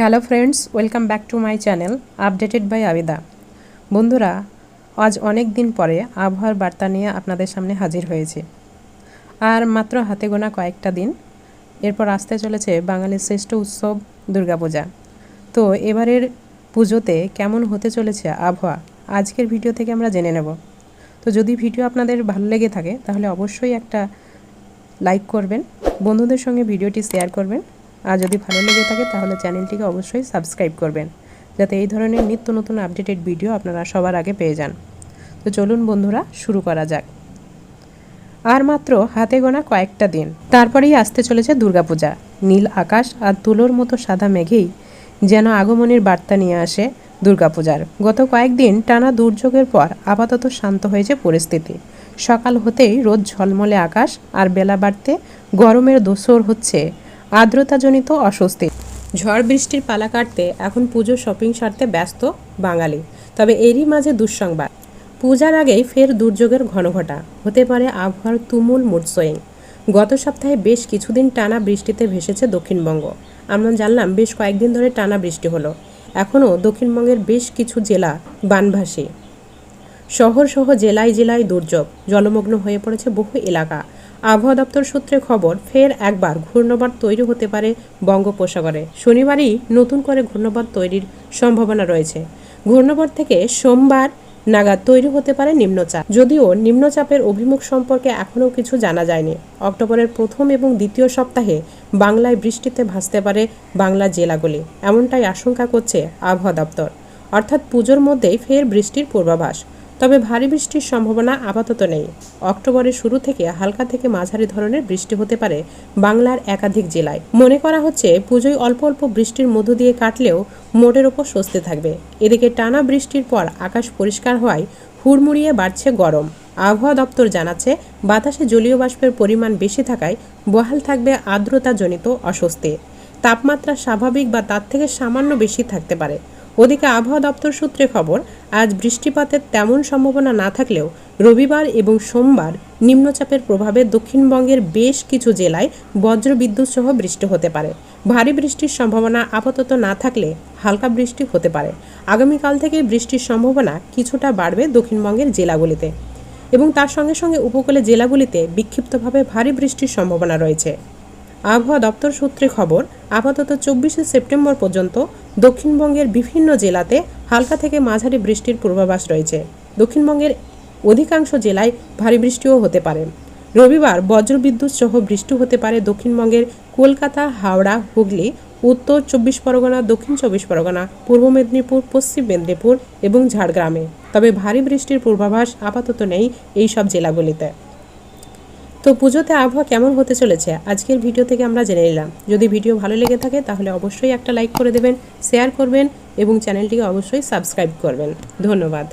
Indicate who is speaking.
Speaker 1: Hello friends welcome back to my channel updated by Abida বন্ধুরা, আজ অনেক দিন পরে আবহাওয়ার বার্তা নিয়ে আপনাদের সামনে হাজির হয়েছে। আর মাত্র হাতে গোনা কয়েকটা দিন, এরপর আসতে চলেছে বাঙালির শ্রেষ্ঠ উৎসব দুর্গাপূজা। তো এবারের পুজোতে কেমন হতে চলেছে আবহাওয়া, আজকের ভিডিও থেকে আমরা জেনে নেব। তো যদি ভিডিও আপনাদের ভালো লেগে থাকে, তাহলে অবশ্যই একটা লাইক করবেন, বন্ধুদের সঙ্গে ভিডিওটি শেয়ার করবেন আর যদি ভালো লেগে থাকে তাহলে চ্যানেলটিকে অবশ্যই সাবস্ক্রাইব করবেন, যাতে এই ধরনের নিত্য নতুন আপডেটেড ভিডিও আপনারা সবার আগে পেয়ে যান। তো চলুন বন্ধুরা, শুরু করা যাক। আর মাত্র হাতে গোনা কয়েকটা দিন, তারপরেই আসতে চলেছে দুর্গাপূজা। নীল আকাশ আর তুলোর মতো সাদা মেঘেই যেন আগমনের বার্তা নিয়ে আসে দুর্গাপূজার। গত কয়েকদিন টানা দুর্যোগের পর আপাতত শান্ত হয়েছে পরিস্থিতি। সকাল হতেই রোদ ঝলমলে আকাশ আর বেলা বাড়তে গরমের দোসর হচ্ছে আর্দ্রতাজনিত অস্বস্তি। ঝড় বৃষ্টির পালা কাটতে এখন পুজো শপিং সারতে ব্যস্ত বাঙালি। তবে এরই মাঝে দুঃসংবাদ। পূজার আগেই ফের দুর্যোগের ঘনঘটা। হতে পারে আবহাওয়ার তুমুল মুডসোয়িং গত সপ্তাহে বেশ কিছুদিন টানা বৃষ্টিতে ভেসেছে দক্ষিণবঙ্গ। আমরা জানলাম বেশ কয়েকদিন ধরে টানা বৃষ্টি হলো। এখনও দক্ষিণবঙ্গের বেশ কিছু জেলা বানভাসী। শহর সহ জেলায় জেলায় দুর্যোগ, জলমগ্ন হয়ে পড়েছে বহু এলাকা। আবহাওয়া দপ্তর সূত্রে খবর, ফের একবার ঘূর্ণবাদ তৈরি হতে পারে বঙ্গোপসাগরে। শনিবারই নতুন করে ঘূর্ণবাদ তৈরির সম্ভাবনা রয়েছে। ঘূর্ণবাদ থেকে সোমবার নাগাদ তৈরি হতে পারে নিম্নচাপ। যদিও নিম্নচাপের অভিমুখ সম্পর্কে এখনও কিছু জানা যায়নি। অক্টোবরের প্রথম এবং দ্বিতীয় সপ্তাহে বাংলায় বৃষ্টিতে ভাসতে পারে বাংলা জেলাগুলি। এমনটাই আশঙ্কা করছে আবহাওয়া দপ্তর। অর্থাৎ পুজোর মধ্যেই ফের বৃষ্টির পূর্বাভাস। তবে ভারী বৃষ্টির সম্ভাবনা আপাতত নেই। অক্টোবরের শুরু থেকে হালকা থেকে মাঝারি ধরনের বৃষ্টি হতে পারে বাংলার একাধিক জেলায়। মনে করা হচ্ছে পুজোয় অল্প অল্প বৃষ্টির মধ্য দিয়ে কাটলেও মোটের ওপর স্বস্তি থাকবে। এদিকে টানা বৃষ্টির পর আকাশ পরিষ্কার হওয়ায় হুড়মুড়িয়ে বাড়ছে গরম। আবহাওয়া দপ্তর জানাচ্ছে, বাতাসে জলীয় বাষ্পের পরিমাণ বেশি থাকায় বহাল থাকবে আর্দ্রতাজনিত অস্বস্তি। তাপমাত্রা স্বাভাবিক বা তার থেকে সামান্য বেশি থাকতে পারে। ওদিকে আবহাওয়া দপ্তর সূত্রে খবর, আজ বৃষ্টিপাতের তেমন সম্ভাবনা না থাকলেও রবিবার এবং সোমবার নিম্নচাপের প্রভাবে দক্ষিণবঙ্গের বেশ কিছু জেলায় বজ্রবিদ্যুৎ সহ বৃষ্টি হতে পারে। ভারী বৃষ্টির সম্ভাবনা আপাতত না থাকলে হালকা বৃষ্টি হতে পারে। আগামীকাল থেকে বৃষ্টির সম্ভাবনা কিছুটা বাড়বে দক্ষিণবঙ্গের জেলাগুলিতে। এবং তার সঙ্গে সঙ্গে উপকূলে জেলাগুলিতে বিক্ষিপ্তভাবে ভারী বৃষ্টির সম্ভাবনা রয়েছে। আবহাওয়া দপ্তর সূত্রে খবর, আপাতত চব্বিশে সেপ্টেম্বর পর্যন্ত দক্ষিণবঙ্গের বিভিন্ন জেলাতে হালকা থেকে মাঝারি বৃষ্টির পূর্বাভাস রয়েছে। দক্ষিণবঙ্গের অধিকাংশ জেলায় ভারী বৃষ্টিও হতে পারে। রবিবার বজ্রবিদ্যুৎ সহ বৃষ্টি হতে পারে দক্ষিণবঙ্গের কলকাতা, হাওড়া, হুগলি, উত্তর চব্বিশ পরগনা, দক্ষিণ চব্বিশ পরগনা, পূর্ব মেদিনীপুর, পশ্চিম মেদিনীপুর এবং ঝাড়গ্রামে। তবে ভারী বৃষ্টির পূর্বাভাস আপাতত নেই এই সব জেলাগুলিতে। তো পুজোতে আবহাওয়া কেমন হতে চলেছে? আজকের ভিডিও থেকে আমরা জেনে নিলাম। যদি ভিডিও ভালো লেগে থাকে, তাহলে অবশ্যই একটা লাইক করে দেবেন, শেয়ার করবেন এবং চ্যানেলটিকে অবশ্যই সাবস্ক্রাইব করবেন। ধন্যবাদ।